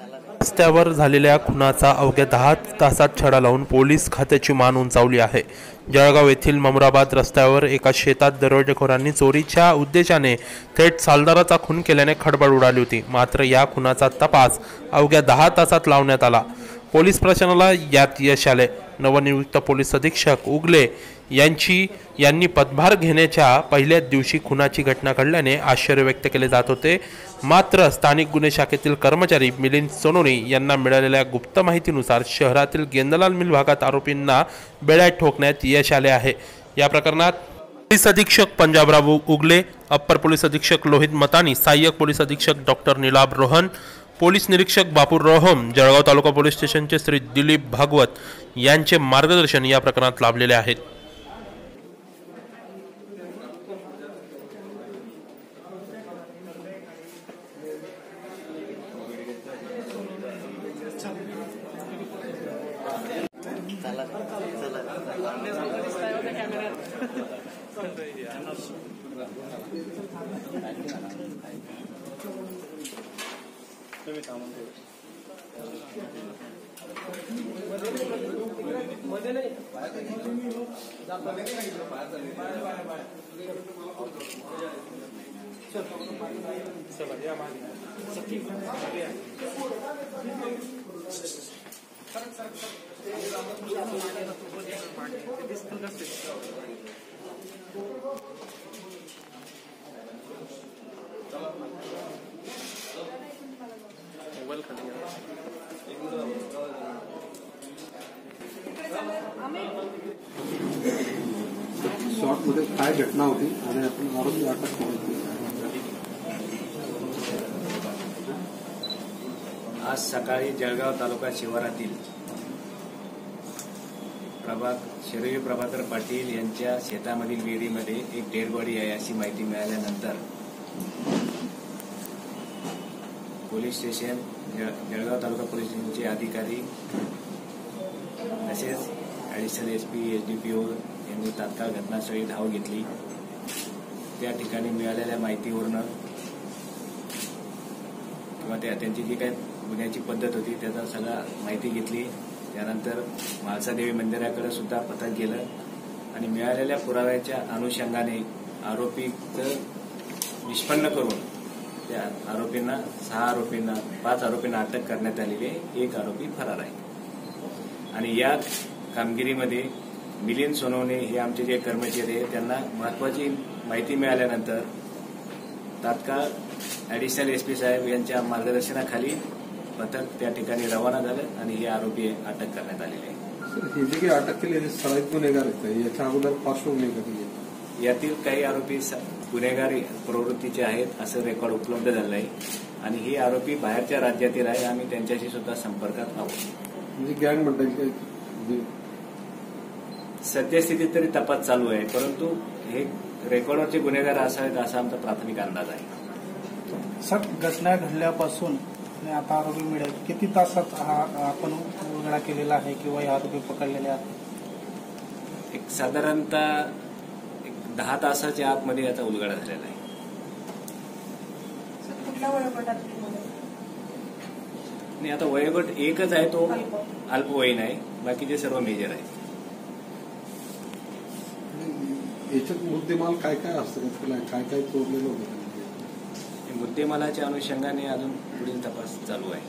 रस्त्यावर झालेल्या खुनाचा अवघ्या दहा तासात छडा लावून पोलीस खात्याची मान उंचावली आहे. जळगाव येथील ममराबाद रस्त्यावर एका शेतात दरोडेखोरांनी चोरीच्या उद्देशाने थेट सालदाराचा खून केल्याने खडबड उडाली होती. मात्र या खुनाचा तपास अवघ्या दहा तासात लावण्यात आला. पोलीस प्रशासनाला यात यश आले. नवनियुक्त पोलीस अधीक्षक उगले यांची यांनी पदभार घेण्याच्या पहिल्याच दिवशी खुनाची घटना घडल्याने आश्चर्य व्यक्त केले जात होते. मात्र स्थानिक गुन्हे शाखेतील कर्मचारी मिलिंद सोनोनी यांना मिळालेल्या गुप्त माहितीनुसार शहरातील गेंदलाल मिल भागात आरोपींना बेड्यात ठोकण्यात यश आले आहे. या प्रकरणात पोलीस अधीक्षक पंजाबराव उगले अप्पर पोलीस अधीक्षक लोहित मतानी सहाय्यक पोलीस अधीक्षक डॉक्टर निलाब रोहन पोलीस निरीक्षक बापूर रोहम जळगाव तालुका पोलीस स्टेशनचे श्री दिलीप भागवत यांचे मार्गदर्शन या प्रकरणात लाभलेले आहेत. चला या मागे सती सर सर सर शॉर्टमध्ये काय घटना होती आणि आपण आरोपी अटक केली आज सकाळी जळगाव तालुका शिवारातील प्रभात शिरोई प्रभाकर पाटील यांच्या शेतामधील विहिरीमध्ये एक डेड बॉडी आहे अशी माहिती मिळाल्यानंतर police station Jalgaon taluka police स्टेशनचे अधिकारी तसेच additional S P S D P O यांनी तात्काळ घटनास्थळी धाव घेतली. त्या ठिकाणी मिळालेल्या माहितीवरनं किंवा त्या त्यांची जी काही गुन्ह्याची पद्धत होती त्याचा सगळा माहिती घेतली. त्यानंतर म्हाळसादेवी मंदिराकडे सुद्धा पथक गेलं. आणि मिळालेल्या पुराव्याच्या अनुषंगाने आरोपीचं निष्पन्न करून त्या आरोपींना सहा आरोपींना पाच आरोपींना अटक करण्यात आलेली आहे. एक आरोपी फरार आहे. आणि या कामगिरीमध्ये मिलिंद सोनवणे हे आमचे जे कर्मचारी आहेत त्यांना महत्वाची माहिती मिळाल्यानंतर तात्काळ ॲडिशनल एस पी साहेब यांच्या मार्गदर्शनाखाली पथक त्या ठिकाणी रवाना झालं आणि हे आरोपी अटक करण्यात आलेले आहे हे जे काही अटक केली सराईत गुन्हेगार आहेत याच्या अगोदर पार्श्वभूमी कधी आहे यातील काही आरोपी गुन्हेगारी प्रवृत्तीचे आहेत असं रेकॉर्ड उपलब्ध झालं आहे आणि हे आरोपी बाहेरच्या राज्यातील आहे आम्ही त्यांच्याशी सुद्धा संपर्कात आहोत. म्हणजे गँग म्हणता येईल काय? म्हणजे सद्यस्थितीत तरी तपास चालू आहे परंतु हे रेकॉर्डवरचे गुन्हेगार असावेत असा आमचा प्राथमिक अंदाज आहे. सर घटना घडल्यापासून आता आरोपी मिळेल किती तासात हा आपण उलगडा केलेला आहे किंवा हे आरोपी पकडलेले आहेत? एक साधारणतः एक दहा तासाच्या आतमध्ये याचा उलगडा झालेला आहे. कुठल्या वयोगटात आणि आता वयोगट एकच आहे तो अल्पवयीन आहे बाकीचे सर्व मेजर आहेत. याच्यात मुद्देमाल काय काय असतं? त्याला काय काय चोरलेलं होतं? हे मुद्देमालाच्या अनुषंगाने अजून पुढील तपास चालू आहे.